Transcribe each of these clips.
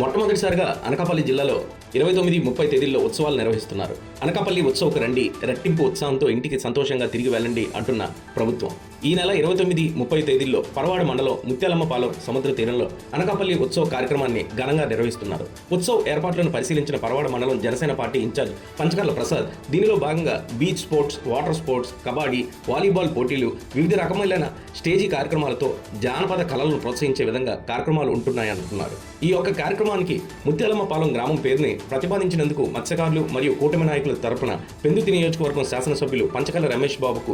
మొట్టమొదటిసారిగా అనకాపల్లి జిల్లాలో ఇరవై తొమ్మిది ముప్పై తేదీల్లో ఉత్సవాలు నిర్వహిస్తున్నారు. అనకాపల్లి ఉత్సవకు రండి రెట్టింపు ఉత్సాహంతో ఇంటికి సంతోషంగా తిరిగి వెళ్ళండి అంటున్న ప్రభుత్వం. ఈ నెల ఇరవై తొమ్మిది ముప్పై తేదీల్లో పరవాడ మండలం ముత్యాలమ్మపాలెం సముద్ర తీరంలో అనకాపల్లి ఉత్సవ కార్యక్రమాన్ని ఘనంగా నిర్వహిస్తున్నారు. ఉత్సవ ఏర్పాట్లను పరిశీలించిన పరవాడ మండలం జనసేన పార్టీ ఇన్ఛార్జ్ పంచకర్ల ప్రసాద్ దీనిలో భాగంగా beach sports water sports kabaddi volleyball పోటీలు వివిధ రకములైన స్టేజీ కార్యక్రమాలతో జానపద కళలను ప్రోత్సహించే విధంగా కార్యక్రమాలు ఉంటున్నాయని అంటున్నారు ఈ యొక్క కార్యక్రమానికి ముత్యాలమ్మపాలెం గ్రామం పేరుని ప్రతిపాదించినందుకు మత్స్యకారులు మరియు కూటమి నాయకుల తరపున పెందుతి నియోజకవర్గం శాసనసభ్యులు పంచకల రమేష్ బాబుకు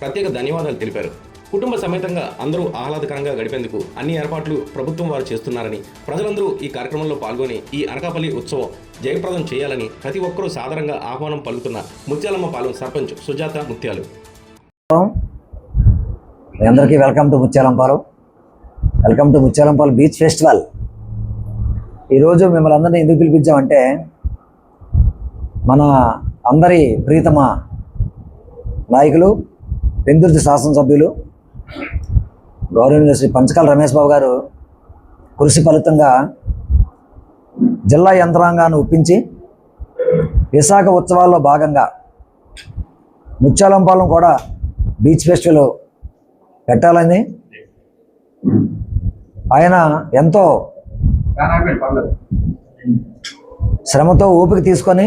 ప్రత్యేక ధన్యవాదాలు తెలిపారు. కుటుంబ సమేతంగా అందరూ ఆహ్లాదకరంగా గడిపేందుకు అన్ని ఏర్పాట్లు ప్రభుత్వం వారు చేస్తున్నారని ప్రజలందరూ ఈ కార్యక్రమంలో పాల్గొని ఈ అనకాపల్లి ఉత్సవం జయప్రదం చేయాలని ప్రతి ఒక్కరూ సాధారణంగా ఆహ్వానం పలుకుతున్న ముత్యాలమ్మ పాలెం సర్పంచ్ సుజాత ముత్యాలు. అందరికీ welcome to Muthyalampalem welcome to Muthyalampalem beach festival. ఈరోజు మిమ్మల్ని అందరినీ ఎందుకు పిలిపించామంటే మన అందరి ప్రీతమ నాయకులు పెందుర్తి శాసనసభ్యులు గౌరవనీయులు శ్రీ పంచకాల రమేష్ బాబు గారు కృషి ఫలితంగా జిల్లా యంత్రాంగాన్ని ఒప్పించి విశాఖ ఉత్సవాల్లో భాగంగా ముత్యాలంపాలెం కూడా బీచ్ ఫెస్టివల్ పెట్టాలని ఆయన ఎంతో శ్రమతో ఓపిక తీసుకొని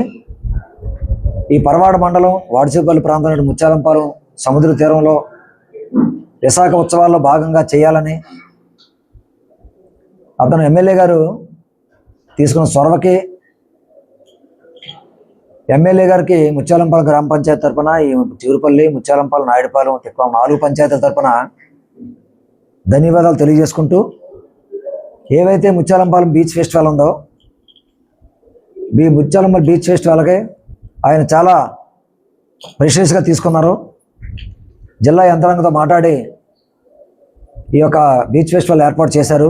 ఈ పరవాడ మండలం వాడిచేపల్లి ప్రాంతంలో ముత్యాలంపాలెం సముద్ర తీరంలో విశాఖ ఉత్సవాల్లో భాగంగా చేయాలని అతను ఎమ్మెల్యే గారు తీసుకున్న చొరవకి ఎమ్మెల్యే గారికి ముత్యాలంపాలెం గ్రామ పంచాయతీ తరపున ఈ చిరుపల్లి ముత్యాలంపాలెం నాయుడుపాలెం తిక్కువ నాలుగు పంచాయతీల తరఫున ధన్యవాదాలు తెలియజేసుకుంటూ ఏవైతే ముచ్చాలంపాలెం బీచ్ ఫెస్టివల్ ఉందో ఈ ముత్యాలంపాలెం బీచ్ ఫెస్టివల్కి ఆయన చాలా ప్రెషియస్గా తీసుకున్నారు. జిల్లా యంత్రాంగంతో మాట్లాడి ఈ యొక్క బీచ్ ఫెస్టివల్ ఏర్పాటు చేశారు.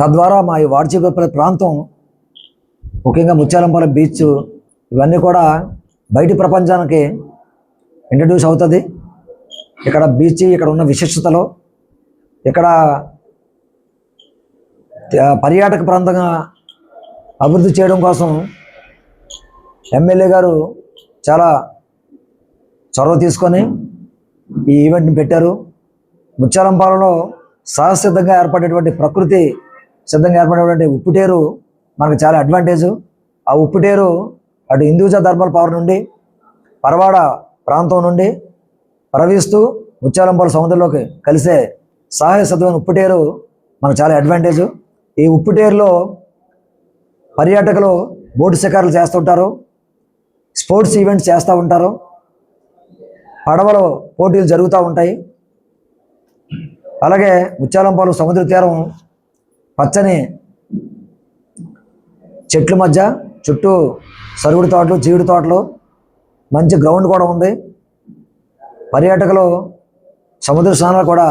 తద్వారా మా ఈ వాడ్చిపల్లి ప్రాంతం ముఖ్యంగా ముత్యాలంపాలెం బీచ్ ఇవన్నీ కూడా బయటి ప్రపంచానికి ఇంట్రడ్యూస్ అవుతుంది. ఇక్కడ బీచ్ ఇక్కడ ఉన్న విశిష్టతలు ఇక్కడ పర్యాటక ప్రాంతంగా అభివృద్ధి చేయడం కోసం ఎమ్మెల్యే గారు చాలా చొరవ తీసుకొని ఈ ఈవెంట్ని పెట్టారు. ముత్యాలంపాలలో సహసిద్ధంగా ఏర్పడేటువంటి ప్రకృతి సిద్ధంగా ఏర్పడేటువంటి ఉప్పుటేరు మనకు చాలా అడ్వాంటేజ్ ఆ ఉప్పుటేరు అటు హిందూజా ధర్మల పవర్ నుండి పరవాడ ప్రాంతం నుండి ప్రవహిస్తూ ముత్యాలంపాల సముద్రంలోకి కలిసే సహాయ సిద్ధమైన ఉప్పుటేరు మనకు చాలా అడ్వాంటేజ్ ఈ ఉప్పుటేరులో పర్యాటకులు బోటు శిఖరాలు చేస్తుంటారు స్పోర్ట్స్ ఈవెంట్స్ చేస్తూ ఉంటారు పడవలు పోటీలు జరుగుతూ ఉంటాయి. అలాగే ముత్యాలంపాలు సముద్ర తీరం పచ్చని చెట్ల మధ్య చుట్టూ సరుగుడు తోటలు జీడి తోటలు మంచి గ్రౌండ్ కూడా ఉంది. పర్యాటకులు సముద్ర స్నానాలు కూడా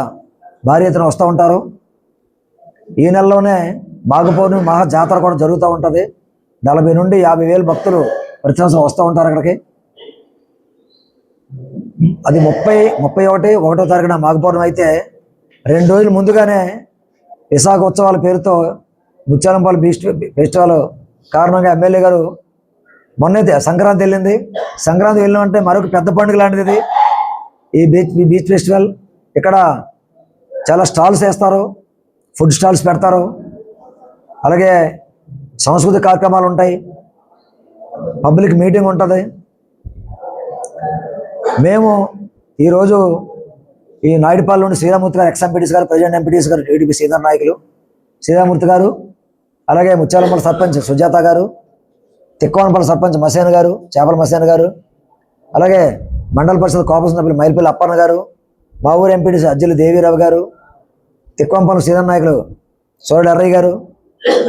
భారీ ఎత్తున వస్తూ ఉంటారు. ఈ నెలలోనే మాఘ పౌర్ణమి మహా జాతర కూడా జరుగుతూ ఉంటుంది. నలభై నుండి యాభై వేలు భక్తులు ప్రతి సంవత్సరం వస్తూ ఉంటారు అక్కడికి. అది ముప్పై ముప్పై ఒకటి ఒకటో తారీఖున మాఘ పౌర్ణమి అయితే రెండు రోజులు ముందుగానే విశాఖ ఉత్సవాల పేరుతో ముత్యాలంపాలు బీచ్ ఫెస్టివల్ కారణంగా ఎమ్మెల్యే గారు మొన్నైతే సంక్రాంతి వెళ్ళింది. సంక్రాంతి వెళ్ళినామంటే మరొక పెద్ద పండుగ లాంటిది ఇది. ఈ బీచ్ ఈ బీచ్ ఫెస్టివల్. ఇక్కడ చాలా స్టాల్స్ వేస్తారు. ఫుడ్ స్టాల్స్ పెడతారు. అలాగే సాంస్కృతిక కార్యక్రమాలు ఉంటాయి. పబ్లిక్ మీటింగ్ ఉంటుంది. మేము ఈరోజు ఈ నాయుడుపాలెంలోని శ్రీరామూర్తి గారు ఎక్స్ఎంపీటీస్ గారు ప్రెసిడెంట్ ఎంపీటీస్ గారు టీడీపీ సీనియర్ నాయకులు శ్రీరామూర్తి గారు అలాగే ముత్యాలపల్లి సర్పంచ్ సుజాత గారు తిక్కోనపల్లి సర్పంచ్ మసేన్ గారు చేపల మసేన్ గారు అలాగే మండల పరిషత్ కోపం సభ్యులు మైల్పల్లి అప్పన్న గారు మా ఊరు ఎంపీటీసీ అజ్జలు దేవీరావు గారు తిక్కంపాలెం శ్రీధర్ నాయకులు సోరడు ఎర్రయ్య గారు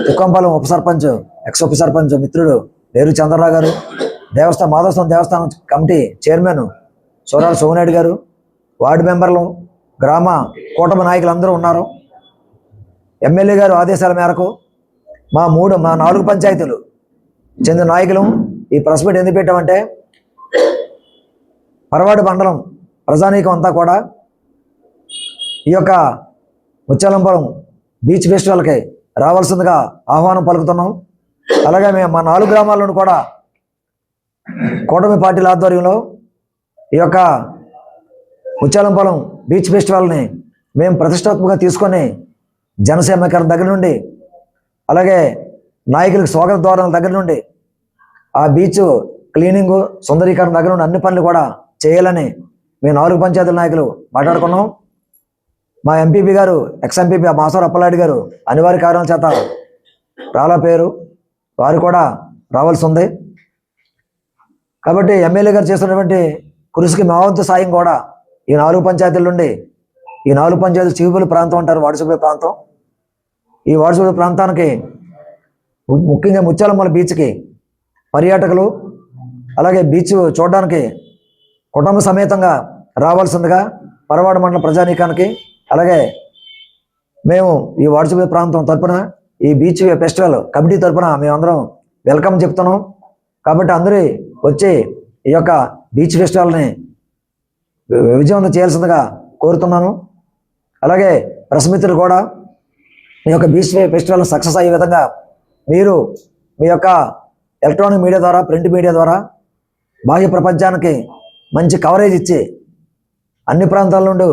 తిక్కంపాలెం ఉప సర్పంచ్ ఎక్స్ ఉప సర్పంచ్ మిత్రుడు వేరు చంద్రరావు గారు దేవస్థానం మాధవస్థానం దేవస్థానం కమిటీ చైర్మన్ సోరాల సోమనాయుడు గారు వార్డు మెంబర్లు గ్రామ కూటమి నాయకులు అందరూ ఉన్నారు. ఎమ్మెల్యే గారు ఆదేశాల మేరకు మా మూడు మా నాలుగు పంచాయతీలు చెందిన నాయకులు ఈ ప్రెస్ మీట్ ఎందుకు పెట్టామంటే పరవాడు మండలం ప్రజానీకం అంతా కూడా ఈ యొక్క ముత్యాలంపురం బీచ్ ఫెస్టివల్కి రావాల్సిందిగా ఆహ్వానం పలుకుతున్నాం. అలాగే మేము మా నాలుగు గ్రామాలను కూడా కూటమి పార్టీల ఆధ్వర్యంలో ఈ యొక్క ముత్యాలంపాలెం బీచ్ ఫెస్టివల్ని మేము ప్రతిష్టాత్మకంగా తీసుకొని జనసేమకరణ దగ్గర నుండి అలాగే నాయకులకు స్వాగత ద్వారాల దగ్గర నుండి ఆ బీచ్ క్లీనింగ్ సుందరీకరణ దగ్గర నుండి అన్ని పనులు కూడా చేయాలని మేము నాలుగు పంచాయతీల నాయకులు మాట్లాడుకున్నాం. మా ఎంపీపీ గారు ఎక్స్ ఎంపీపీ మాసవర్ అప్పలాడి గారు అనివార్య కారణాల చేత రాలా పేరు వారు కూడా రావాల్సి ఉంది. కాబట్టి ఎమ్మెల్యే గారు చేస్తున్నటువంటి కృషికి మా వంతు సాయం కూడా ఈ నాలుగు పంచాయతీల నుండి ఈ నాలుగు పంచాయతీలు చీపుల ప్రాంతం అంటారు వాడిసిపల్లి ప్రాంతం. ఈ వాడిసిపల్లి ప్రాంతానికి ము- ముఖ్యంగా ముత్యాలమ్మల బీచ్కి పర్యాటకులు అలాగే బీచ్ చూడడానికి కుటుంబ సమేతంగా రావాల్సిందిగా పరవాడ మండల ప్రజానీకానికి అలాగే మేము ఈ వాడిసిపల్లి ప్రాంతం తరపున ఈ బీచ్ ఫెస్టివల్ కమిటీ తరపున మేమందరం వెల్కమ్ చెప్తున్నాం. కాబట్టి అందరూ వచ్చి ఈ యొక్క బీచ్ ఫెస్టివల్ని విజయవంతం చేయాల్సిందిగా కోరుతున్నాను. అలాగే ప్రెస్ మిత్రులు కూడా మీ యొక్క బీచ్ ఫెస్టివల్ సక్సెస్ అయ్యే విధంగా మీరు మీ యొక్క ఎలక్ట్రానిక్ మీడియా ద్వారా ప్రింట్ మీడియా ద్వారా బాహ్య ప్రపంచానికి మంచి కవరేజ్ ఇచ్చి అన్ని ప్రాంతాల నుండి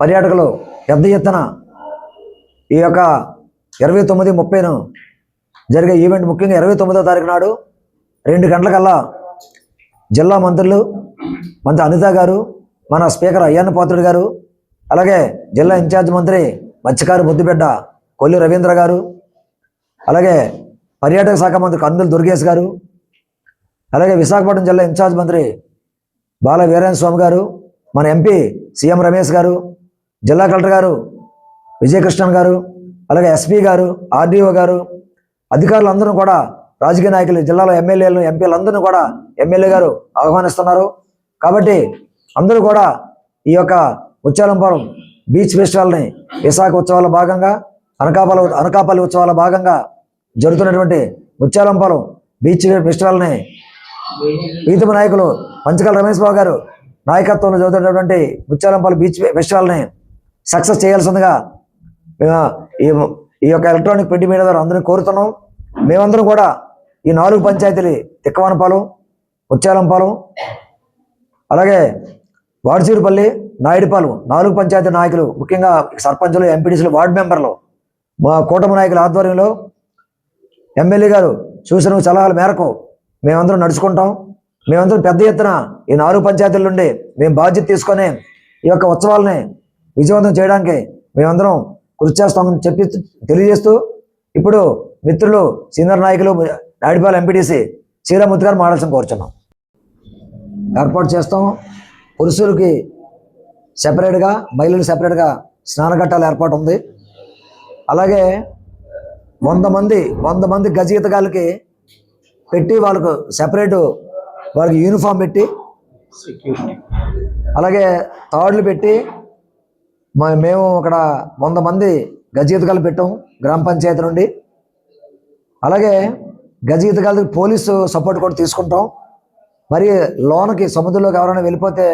పర్యాటకులు పెద్ద ఎత్తున ఈ యొక్క ఇరవై తొమ్మిది ముప్పైను జరిగే ఈవెంట్ ముఖ్యంగా ఇరవై తొమ్మిదో తారీఖు నాడు రెండు గంటలకల్లా జిల్లా మంత్రులు మంత్రి అనిత గారు మన స్పీకర్ అయ్యన్న పాత్రుడు గారు అలాగే జిల్లా ఇన్ఛార్జ్ మంత్రి మత్స్యకారు బుద్ధిబిడ్డ కొల్లి రవీంద్ర గారు అలాగే పర్యాటక శాఖ మంత్రి కందులు దుర్గేష్ గారు అలాగే విశాఖపట్నం జిల్లా ఇన్ఛార్జ్ మంత్రి బాల వీరేంద్ర స్వామి గారు మన ఎంపీ సీఎం రమేష్ గారు జిల్లా కలెక్టర్ గారు విజయకృష్ణన్ గారు అలాగే ఎస్పీ గారు ఆర్డీఓ గారు అధికారులందరూ కూడా రాజకీయ నాయకులు జిల్లాలో ఎమ్మెల్యేలు ఎంపీలందరూ కూడా ఎమ్మెల్యే గారు ఆహ్వానిస్తున్నారు. కాబట్టి అందరూ కూడా ఈ యొక్క ఉచ్చాలంపురం బీచ్ ఫెస్టివల్ని విశాఖ ఉత్సవాల భాగంగా అనకాపల్లి అనకాపల్లి ఉత్సవాల భాగంగా జరుగుతున్నటువంటి ముత్యాలంపురం బీచ్ ఫెస్టివల్ని ప్రీతమ నాయకులు పంచకల రమేష్ బాబు గారు నాయకత్వంలో జరుగుతున్నటువంటి ముత్యాలంపల్లి బీచ్ ఫెస్టివల్ని సక్సెస్ చేయాల్సిందిగా ఈ ఈ యొక్క ఎలక్ట్రానిక్ ప్రింట్ మీడియా ద్వారా అందరినీ కోరుతున్నాం. మేమందరం కూడా ఈ నాలుగు పంచాయతీలు తిక్కవనపాలెం ముత్యాలంపాలెం అలాగే వాడిచూరుపల్లి నాయుడుపాలెం నాలుగు పంచాయతీ నాయకులు ముఖ్యంగా సర్పంచులు ఎంపీడీసీలు వార్డు మెంబర్లు మా కూటమి నాయకుల ఆధ్వర్యంలో ఎమ్మెల్యే గారు సూచన సలహాల మేరకు మేమందరం నడుచుకుంటాం. మేమందరం పెద్ద ఎత్తున ఈ నాలుగు పంచాయతీల నుండి మేము బాధ్యత తీసుకొని ఈ యొక్క ఉత్సవాలని విజయవంతం చేయడానికి మేమందరం కృషి చేస్తామని చెప్పి తెలియజేస్తూ ఇప్పుడు మిత్రులు సీనియర్ నాయకులు నాయుడుపాలెం ఎంపీటీసీ శ్రీరామూర్తి గారు మాట్లాడాల్సిన కోరుచున్నాం. ఏర్పాటు చేస్తాం. పురుషులకి సెపరేట్గా మహిళలు సెపరేట్గా స్నానఘట్టాలు ఏర్పాటు ఉంది. అలాగే వంద మంది వంద మంది గజగీతగాళ్ళకి పెట్టి వాళ్ళకు సెపరేట్ వాళ్ళకి యూనిఫామ్ పెట్టి అలాగే తాడులు పెట్టి మేము అక్కడ వంద మంది గజగీతగాలు పెట్టాం గ్రామ పంచాయతీ నుండి. అలాగే గజగీతగాళ్ళకి పోలీసు సపోర్ట్ కూడా తీసుకుంటాం. మరి లోనకి సముద్రంలోకి ఎవరైనా వెళ్ళిపోతే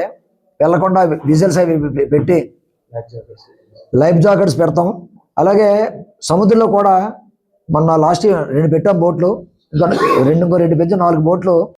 వెళ్ళకుండా విజిల్స్ అవి పెట్టి లైఫ్ జాకెట్స్ పెడతాం. అలాగే సముద్రంలో కూడా మొన్న లాస్ట్ ఇయర్ రెండు పెట్టాం బోట్లు. ఇంకా రెండు ఇంకో రెండు పెంచి నాలుగు బోట్లు.